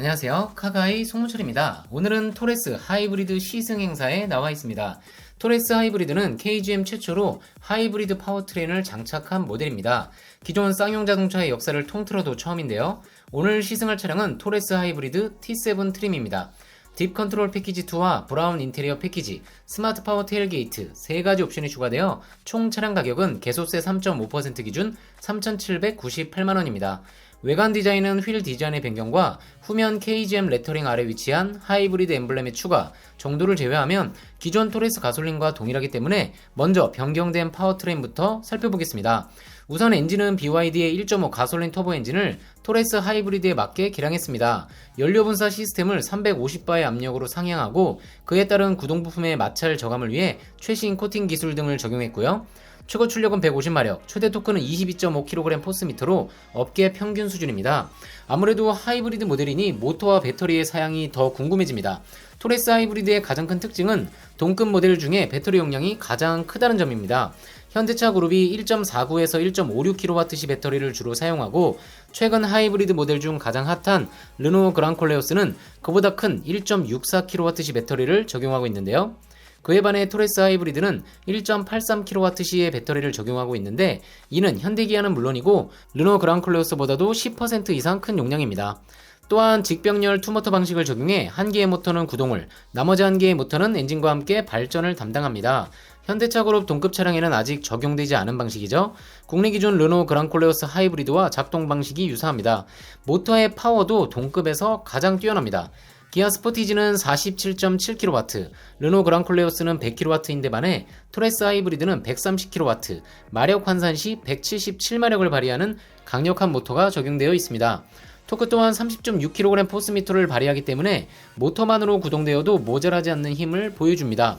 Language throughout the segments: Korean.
안녕하세요. 카가이 송무철입니다. 오늘은 토레스 하이브리드 시승 행사에 나와 있습니다. 토레스 하이브리드는 KGM 최초로 하이브리드 파워트레인을 장착한 모델입니다. 기존 쌍용 자동차의 역사를 통틀어도 처음인데요. 오늘 시승할 차량은 토레스 하이브리드 T7 트림입니다. 딥 컨트롤 패키지 2와 브라운 인테리어 패키지, 스마트 파워 테일게이트 세 가지 옵션이 추가되어 총 차량 가격은 개소세 3.5% 기준 3,798만 원입니다. 외관 디자인은 휠 디자인의 변경과 후면 KGM 레터링 아래 위치한 하이브리드 엠블렘의 추가 정도를 제외하면 기존 토레스 가솔린과 동일하기 때문에 먼저 변경된 파워트레인부터 살펴보겠습니다. 우선 엔진은 BYD의 1.5 가솔린 터보 엔진을 토레스 하이브리드에 맞게 개량했습니다. 연료 분사 시스템을 350바의 압력으로 상향하고 그에 따른 구동 부품의 마찰 저감을 위해 최신 코팅 기술 등을 적용했고요. 최고 출력은 150마력, 최대 토크는 22.5kg 포스 미터로 업계 평균 수준입니다. 아무래도 하이브리드 모델이니 모터와 배터리의 사양이 더 궁금해집니다. 토레스 하이브리드의 가장 큰 특징은 동급 모델 중에 배터리 용량이 가장 크다는 점입니다. 현대차 그룹이 1.49에서 1.56kWh 배터리를 주로 사용하고 최근 하이브리드 모델 중 가장 핫한 르노 그랑콜레오스는 그보다 큰 1.64kWh 배터리를 적용하고 있는데요. 그에 반해 토레스 하이브리드는 1.83kWh의 배터리를 적용하고 있는데 이는 현대기아는 물론이고 르노 그랑클레오스보다도 10% 이상 큰 용량입니다. 또한 직병렬 투모터 방식을 적용해 한 개의 모터는 구동을, 나머지 한 개의 모터는 엔진과 함께 발전을 담당합니다. 현대차 그룹 동급 차량에는 아직 적용되지 않은 방식이죠. 국내 기준 르노 그랑콜레오스 하이브리드와 작동 방식이 유사합니다. 모터의 파워도 동급에서 가장 뛰어납니다. 기아 스포티지는 47.7kW, 르노 그랑콜레오스는 100kW인데 반해 토레스 하이브리드는 130kW, 마력 환산 시 177마력을 발휘하는 강력한 모터가 적용되어 있습니다. 토크 또한 30.6kg 포스미터를 발휘하기 때문에 모터만으로 구동되어도 모자라지 않는 힘을 보여줍니다.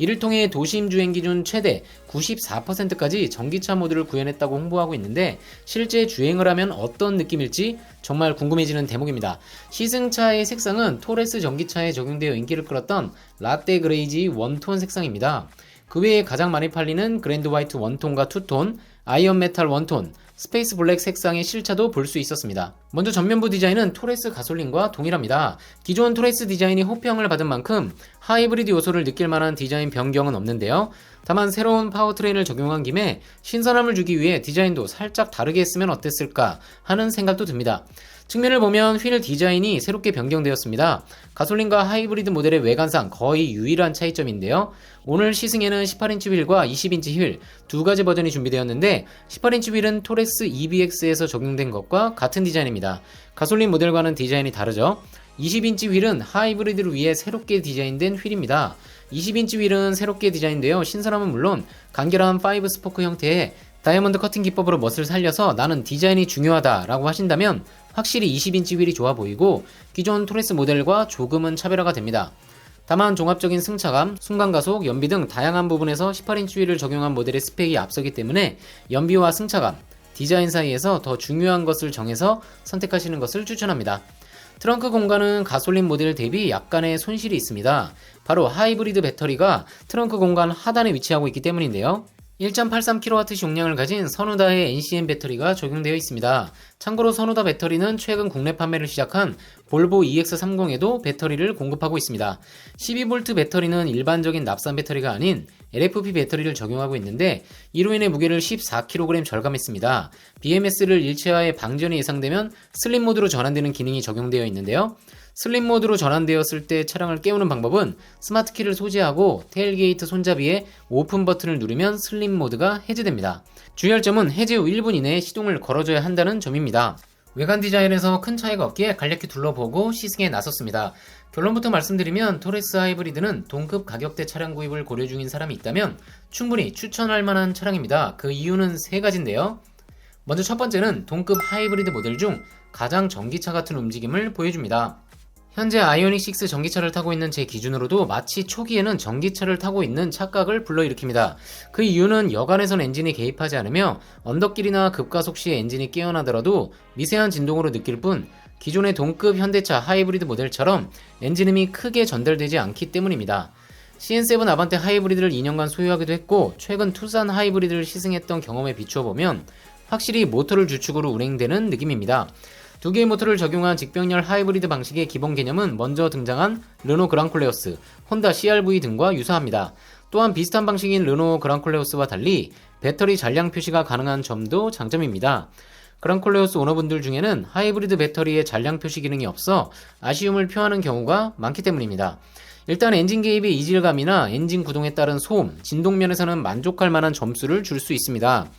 이를 통해 도심 주행 기준 최대 94%까지 전기차 모드를 구현했다고 홍보하고 있는데 실제 주행을 하면 어떤 느낌일지 정말 궁금해지는 대목입니다. 시승차의 색상은 토레스 전기차에 적용되어 인기를 끌었던 라떼 그레이지 원톤 색상입니다. 그 외에 가장 많이 팔리는 그랜드 화이트 원톤과 투톤, 아이언 메탈 원톤, 스페이스 블랙 색상의 실차도 볼 수 있었습니다. 먼저 전면부 디자인은 토레스 가솔린과 동일합니다. 기존 토레스 디자인이 호평을 받은 만큼 하이브리드 요소를 느낄 만한 디자인 변경은 없는데요. 다만 새로운 파워트레인을 적용한 김에 신선함을 주기 위해 디자인도 살짝 다르게 했으면 어땠을까 하는 생각도 듭니다. 측면을 보면 휠 디자인이 새롭게 변경되었습니다. 가솔린과 하이브리드 모델의 외관상 거의 유일한 차이점인데요. 오늘 시승에는 18인치 휠과 20인치 휠 두 가지 버전이 준비되었는데 18인치 휠은 토레스 EBX에서 적용된 것과 같은 디자인입니다. 가솔린 모델과는 디자인이 다르죠. 20인치 휠은 하이브리드를 위해 새롭게 디자인된 휠입니다. 20인치 휠은 새롭게 디자인되어 신선함은 물론 간결한 5 스포크 형태의 다이아몬드 커팅 기법으로 멋을 살려서 나는 디자인이 중요하다 라고 하신다면 확실히 20인치 휠이 좋아 보이고 기존 토레스 모델과 조금은 차별화가 됩니다. 다만 종합적인 승차감, 순간가속, 연비 등 다양한 부분에서 18인치 휠을 적용한 모델의 스펙이 앞서기 때문에 연비와 승차감, 디자인 사이에서 더 중요한 것을 정해서 선택하시는 것을 추천합니다. 트렁크 공간은 가솔린 모델 대비 약간의 손실이 있습니다. 바로 하이브리드 배터리가 트렁크 공간 하단에 위치하고 있기 때문인데요. 1.83kWh 용량을 가진 선우다의 NCM 배터리가 적용되어 있습니다. 참고로 선우다 배터리는 최근 국내 판매를 시작한 볼보 EX30에도 배터리를 공급하고 있습니다. 12V 배터리는 일반적인 납산 배터리가 아닌 LFP 배터리를 적용하고 있는데 이로 인해 무게를 14kg 절감했습니다. BMS를 일체화해 방전이 예상되면 슬림 모드로 전환되는 기능이 적용되어 있는데요. 슬림 모드로 전환되었을 때 차량을 깨우는 방법은 스마트 키를 소지하고 테일게이트 손잡이에 오픈 버튼을 누르면 슬림 모드가 해제됩니다. 주의할 점은 해제 후 1분 이내에 시동을 걸어줘야 한다는 점입니다. 외관 디자인에서 큰 차이가 없기에 간략히 둘러보고 시승에 나섰습니다. 결론부터 말씀드리면 토레스 하이브리드는 동급 가격대 차량 구입을 고려 중인 사람이 있다면 충분히 추천할 만한 차량입니다. 그 이유는 세 가지인데요. 먼저 첫 번째는 동급 하이브리드 모델 중 가장 전기차 같은 움직임을 보여줍니다. 현재 아이오닉 6 전기차를 타고 있는 제 기준으로도 마치 초기에는 전기차를 타고 있는 착각을 불러일으킵니다. 그 이유는 여간에선 엔진이 개입하지 않으며 언덕길이나 급가속 시에 엔진이 깨어나더라도 미세한 진동으로 느낄 뿐 기존의 동급 현대차 하이브리드 모델처럼 엔진음이 크게 전달되지 않기 때문입니다. CN7 아반떼 하이브리드를 2년간 소유하기도 했고 최근 투싼 하이브리드를 시승했던 경험에 비추어 보면 확실히 모터를 주축으로 운행되는 느낌입니다. 두 개의 모터를 적용한 직병렬 하이브리드 방식의 기본 개념은 먼저 등장한 르노 그랑콜레오스, 혼다 CRV 등과 유사합니다. 또한 비슷한 방식인 르노 그랑콜레오스와 달리 배터리 잔량 표시가 가능한 점도 장점입니다. 그랑콜레오스 오너분들 중에는 하이브리드 배터리에 잔량 표시 기능이 없어 아쉬움을 표하는 경우가 많기 때문입니다. 일단 엔진 개입의 이질감이나 엔진 구동에 따른 소음, 진동 면에서는 만족할 만한 점수를 줄 수 있습니다.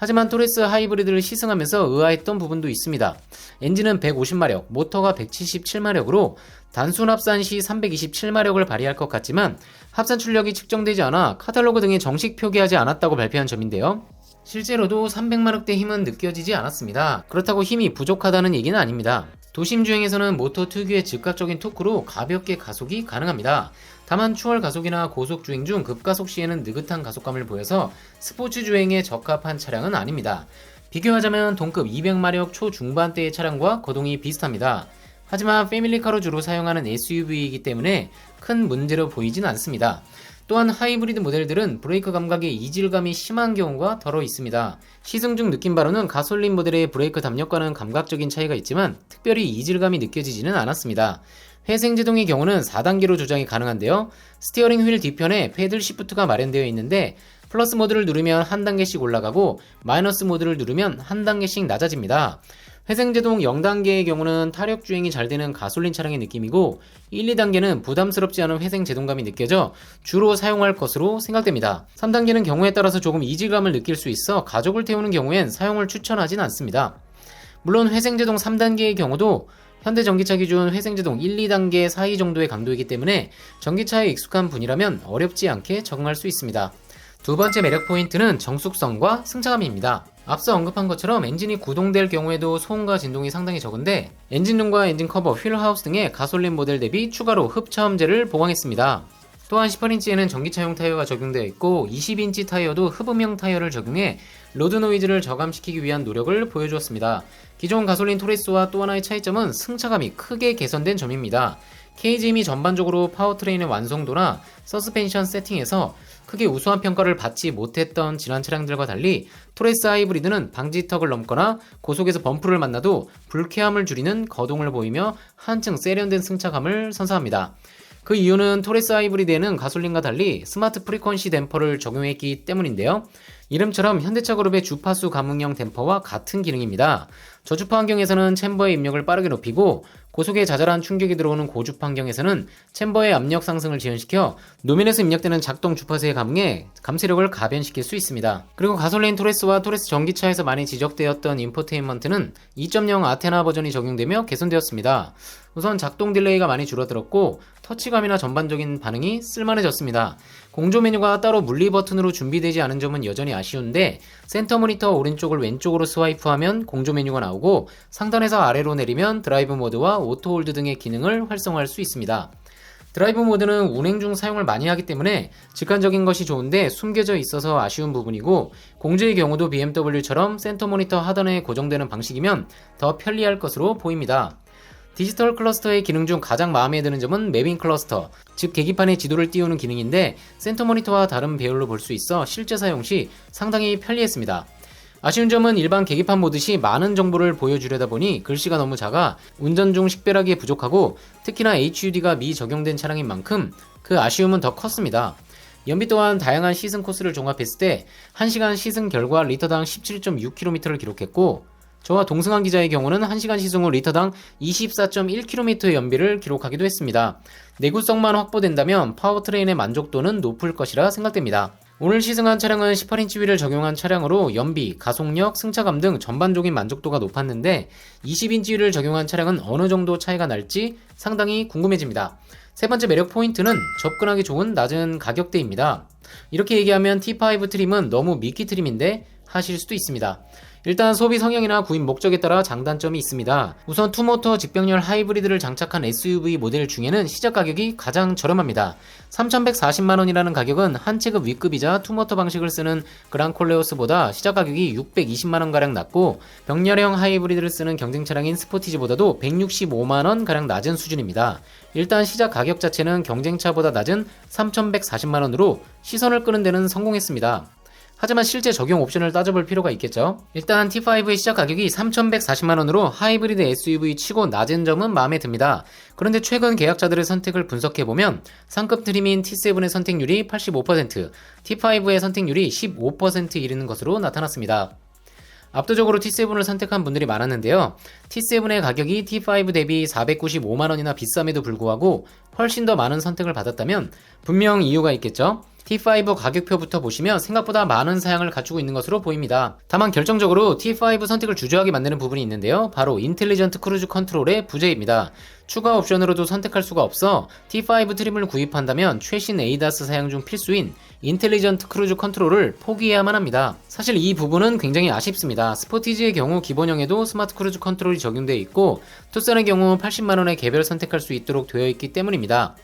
하지만 토레스 하이브리드를 시승하면서 의아했던 부분도 있습니다. 엔진은 150마력, 모터가 177마력으로 단순 합산 시 327마력을 발휘할 것 같지만 합산 출력이 측정되지 않아 카탈로그 등에 정식 표기하지 않았다고 발표한 점인데요. 실제로도 300마력대 힘은 느껴지지 않았습니다. 그렇다고 힘이 부족하다는 얘기는 아닙니다. 도심 주행에서는 모터 특유의 즉각적인 토크로 가볍게 가속이 가능합니다. 다만 추월 가속이나 고속 주행 중 급가속 시에는 느긋한 가속감을 보여서 스포츠 주행에 적합한 차량은 아닙니다. 비교하자면 동급 200마력 초중반대의 차량과 거동이 비슷합니다. 하지만 패밀리카로 주로 사용하는 SUV이기 때문에 큰 문제로 보이진 않습니다. 또한 하이브리드 모델들은 브레이크 감각의 이질감이 심한 경우가 더러 있습니다. 시승 중 느낀 바로는 가솔린 모델의 브레이크 담력과는 감각적인 차이가 있지만 특별히 이질감이 느껴지지는 않았습니다. 회생제동의 경우는 4단계로 조정이 가능한데요. 스티어링 휠 뒤편에 패들 시프트가 마련되어 있는데 플러스 모드를 누르면 한 단계씩 올라가고 마이너스 모드를 누르면 한 단계씩 낮아집니다. 회생제동 0단계의 경우는 타력 주행이 잘 되는 가솔린 차량의 느낌이고 1, 2단계는 부담스럽지 않은 회생 제동감이 느껴져 주로 사용할 것으로 생각됩니다. 3단계는 경우에 따라서 조금 이질감을 느낄 수 있어 가족을 태우는 경우엔 사용을 추천하진 않습니다. 물론 회생제동 3단계의 경우도 현대 전기차 기준 회생제동 1, 2단계 사이 정도의 강도이기 때문에 전기차에 익숙한 분이라면 어렵지 않게 적응할 수 있습니다. 두 번째 매력 포인트는 정숙성과 승차감입니다. 앞서 언급한 것처럼 엔진이 구동될 경우에도 소음과 진동이 상당히 적은데 엔진룸과 엔진 커버, 휠하우스 등의 가솔린 모델 대비 추가로 흡차음제를 보강했습니다. 또한 18인치에는 전기차용 타이어가 적용되어 있고 20인치 타이어도 흡음형 타이어를 적용해 로드 노이즈를 저감시키기 위한 노력을 보여주었습니다. 기존 가솔린 토레스와 또 하나의 차이점은 승차감이 크게 개선된 점입니다. KGM이 전반적으로 파워트레인의 완성도나 서스펜션 세팅에서 크게 우수한 평가를 받지 못했던 지난 차량들과 달리 토레스 하이브리드는 방지턱을 넘거나 고속에서 범프를 만나도 불쾌함을 줄이는 거동을 보이며 한층 세련된 승차감을 선사합니다. 그 이유는 토레스 하이브리드에는 가솔린과 달리 스마트 프리퀀시 댐퍼를 적용했기 때문인데요. 이름처럼 현대차 그룹의 주파수 감응형 댐퍼와 같은 기능입니다. 저주파 환경에서는 챔버의 입력을 빠르게 높이고 고속에 자잘한 충격이 들어오는 고주파 환경에서는 챔버의 압력 상승을 지연시켜 노면에서 입력되는 작동 주파수의 감응에 감쇄력을 가변시킬 수 있습니다. 그리고 가솔린 토레스와 토레스 전기차에서 많이 지적되었던 인포테인먼트는 2.0 아테나 버전이 적용되며 개선되었습니다. 우선 작동 딜레이가 많이 줄어들었고 터치감이나 전반적인 반응이 쓸만해졌습니다. 공조 메뉴가 따로 물리 버튼으로 준비되지 않은 점은 여전히 아쉬운데 센터 모니터 오른쪽을 왼쪽으로 스와이프하면 공조 메뉴가 나오고 상단에서 아래로 내리면 드라이브 모드와 오토 홀드 등의 기능을 활성화할 수 있습니다. 드라이브 모드는 운행 중 사용을 많이 하기 때문에 직관적인 것이 좋은데 숨겨져 있어서 아쉬운 부분이고 공조의 경우도 BMW처럼 센터 모니터 하단에 고정되는 방식이면 더 편리할 것으로 보입니다. 디지털 클러스터의 기능 중 가장 마음에 드는 점은 맵인 클러스터, 즉 계기판에 지도를 띄우는 기능인데 센터 모니터와 다른 배열로 볼 수 있어 실제 사용 시 상당히 편리했습니다. 아쉬운 점은 일반 계기판 보듯이 많은 정보를 보여주려다 보니 글씨가 너무 작아 운전 중 식별하기에 부족하고 특히나 HUD가 미 적용된 차량인 만큼 그 아쉬움은 더 컸습니다. 연비 또한 다양한 시승 코스를 종합했을 때 1시간 시승 결과 리터당 17.6km를 기록했고 저와 동승한 기자의 경우는 1시간 시승 후 리터당 24.1km의 연비를 기록하기도 했습니다. 내구성만 확보된다면 파워트레인의 만족도는 높을 것이라 생각됩니다. 오늘 시승한 차량은 18인치 휠을 적용한 차량으로 연비, 가속력, 승차감 등 전반적인 만족도가 높았는데 20인치 휠을 적용한 차량은 어느 정도 차이가 날지 상당히 궁금해집니다. 세 번째 매력 포인트는 접근하기 좋은 낮은 가격대입니다. 이렇게 얘기하면 T5 트림은 너무 미끼 트림인데 하실 수도 있습니다. 일단 소비 성향이나 구입 목적에 따라 장단점이 있습니다. 우선 투모터 직병렬 하이브리드를 장착한 SUV 모델 중에는 시작 가격이 가장 저렴합니다. 3,140만원이라는 가격은 한 체급 위급이자 투모터 방식을 쓰는 그랑콜레오스보다 시작 가격이 620만원가량 낮고 병렬형 하이브리드를 쓰는 경쟁 차량인 스포티지보다도 165만원가량 낮은 수준입니다. 일단 시작 가격 자체는 경쟁차보다 낮은 3,140만원으로 시선을 끄는 데는 성공했습니다. 하지만 실제 적용 옵션을 따져볼 필요가 있겠죠. 일단 T5의 시작 가격이 3,140만원으로 하이브리드 SUV 치고 낮은 점은 마음에 듭니다. 그런데 최근 계약자들의 선택을 분석해보면 상급 트림인 T7의 선택률이 85%, T5의 선택률이 15% 이르는 것으로 나타났습니다. 압도적으로 T7을 선택한 분들이 많았는데요. T7의 가격이 T5 대비 495만원이나 비쌈에도 불구하고 훨씬 더 많은 선택을 받았다면 분명 이유가 있겠죠. T5 가격표부터 보시면 생각보다 많은 사양을 갖추고 있는 것으로 보입니다. 다만 결정적으로 T5 선택을 주저하게 만드는 부분이 있는데요. 바로 인텔리전트 크루즈 컨트롤의 부재입니다. 추가 옵션으로도 선택할 수가 없어 T5 트림을 구입한다면 최신 ADAS 사양 중 필수인 인텔리전트 크루즈 컨트롤을 포기해야만 합니다. 사실 이 부분은 굉장히 아쉽습니다. 스포티지의 경우 기본형에도 스마트 크루즈 컨트롤이 적용되어 있고 투싼의 경우 80만원에 개별 선택할 수 있도록 되어 있기 때문입니다.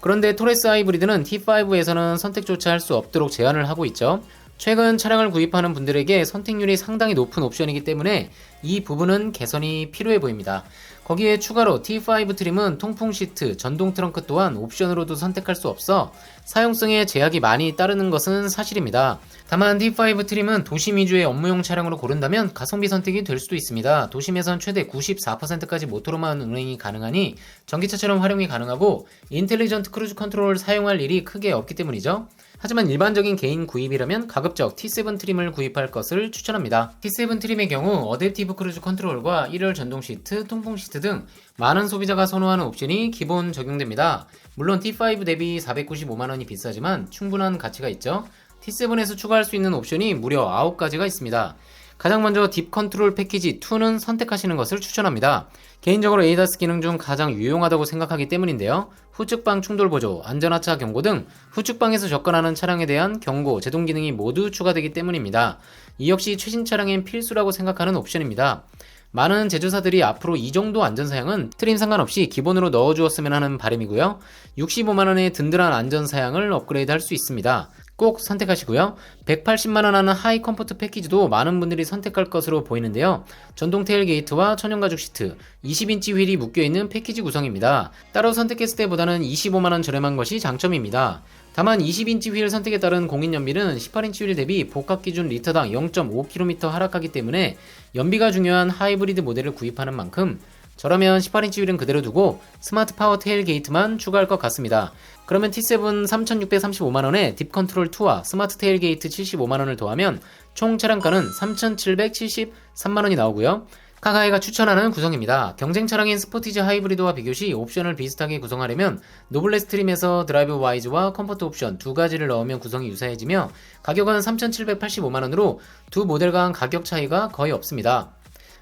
그런데 토레스 하이브리드는 T5에서는 선택조차 할 수 없도록 제한을 하고 있죠. 최근 차량을 구입하는 분들에게 선택률이 상당히 높은 옵션이기 때문에 이 부분은 개선이 필요해 보입니다. 거기에 추가로 T5 트림은 통풍 시트, 전동 트렁크 또한 옵션으로도 선택할 수 없어 사용성에 제약이 많이 따르는 것은 사실입니다. 다만 T5 트림은 도심 위주의 업무용 차량으로 고른다면 가성비 선택이 될 수도 있습니다. 도심에선 최대 94%까지 모터로만 운행이 가능하니 전기차처럼 활용이 가능하고 인텔리전트 크루즈 컨트롤을 사용할 일이 크게 없기 때문이죠. 하지만 일반적인 개인 구입이라면 가급적 T7 트림을 구입할 것을 추천합니다. T7 트림의 경우 어댑티브 크루즈 컨트롤과 1열 전동 시트, 통풍 시트 등 많은 소비자가 선호하는 옵션이 기본 적용됩니다. 물론 T5 대비 495만원이 비싸지만 충분한 가치가 있죠. T7에서 추가할 수 있는 옵션이 무려 9가지가 있습니다. 가장 먼저 딥 컨트롤 패키지 2는 선택하시는 것을 추천합니다. 개인적으로 에이다스 기능 중 가장 유용하다고 생각하기 때문인데요. 후측방 충돌 보조, 안전하차 경고 등 후측방에서 접근하는 차량에 대한 경고, 제동 기능이 모두 추가되기 때문입니다. 이 역시 최신 차량엔 필수라고 생각하는 옵션입니다. 많은 제조사들이 앞으로 이 정도 안전사양은 트림 상관없이 기본으로 넣어주었으면 하는 바람이고요. 65만원의 든든한 안전사양을 업그레이드 할 수 있습니다. 꼭 선택하시고요. 180만원 하는 하이 컴포트 패키지도 많은 분들이 선택할 것으로 보이는데요. 전동 테일게이트와 천연 가죽 시트, 20인치 휠이 묶여있는 패키지 구성입니다. 따로 선택했을 때보다는 25만원 저렴한 것이 장점입니다. 다만 20인치 휠 선택에 따른 공인 연비는 18인치 휠 대비 복합 기준 리터당 0.5km 하락하기 때문에 연비가 중요한 하이브리드 모델을 구입하는 만큼 저라면 18인치 휠은 그대로 두고 스마트 파워 테일 게이트만 추가할 것 같습니다. 그러면 T7 3635만원에 딥 컨트롤 2와 스마트 테일 게이트 75만원을 더하면 총 차량가는 3773만원이 나오고요. 카가이가 추천하는 구성입니다. 경쟁 차량인 스포티지 하이브리드와 비교시 옵션을 비슷하게 구성하려면 노블레 스트림에서 드라이브 와이즈와 컴포트 옵션 두 가지를 넣으면 구성이 유사해지며 가격은 3,785만원으로 두 모델 간 가격 차이가 거의 없습니다.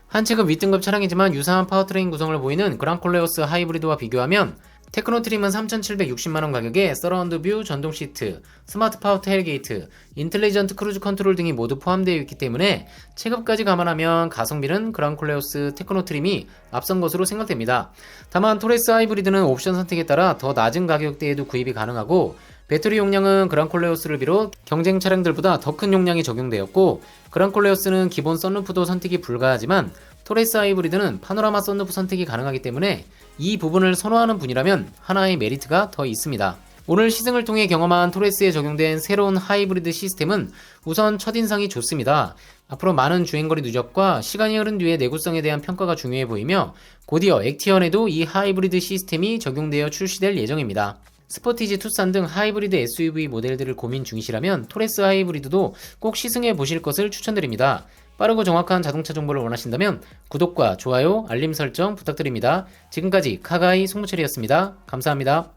한 체급 윗등급 차량이지만 유사한 파워트레인 구성을 보이는 그랑콜레오스 하이브리드와 비교하면 테크노 트림은 3,760만원 가격에 서라운드 뷰, 전동 시트, 스마트 파워 테일게이트, 인텔리전트 크루즈 컨트롤 등이 모두 포함되어 있기 때문에 체급까지 감안하면 가성비는 그랑콜레오스 테크노 트림이 앞선 것으로 생각됩니다. 다만 토레스 하이브리드는 옵션 선택에 따라 더 낮은 가격대에도 구입이 가능하고 배터리 용량은 그랑콜레오스를 비롯 경쟁 차량들보다 더 큰 용량이 적용되었고 그랑콜레오스는 기본 썬루프도 선택이 불가하지만 토레스 하이브리드는 파노라마 썬루프 선택이 가능하기 때문에 이 부분을 선호하는 분이라면 하나의 메리트가 더 있습니다. 오늘 시승을 통해 경험한 토레스에 적용된 새로운 하이브리드 시스템은 우선 첫인상이 좋습니다. 앞으로 많은 주행거리 누적과 시간이 흐른 뒤의 내구성에 대한 평가가 중요해 보이며 곧이어 액티언에도 이 하이브리드 시스템이 적용되어 출시될 예정입니다. 스포티지 투싼 등 하이브리드 SUV 모델들을 고민 중이시라면 토레스 하이브리드도 꼭 시승해 보실 것을 추천드립니다. 빠르고 정확한 자동차 정보를 원하신다면 구독과 좋아요, 알림 설정 부탁드립니다. 지금까지 카가이 송무철이었습니다. 감사합니다.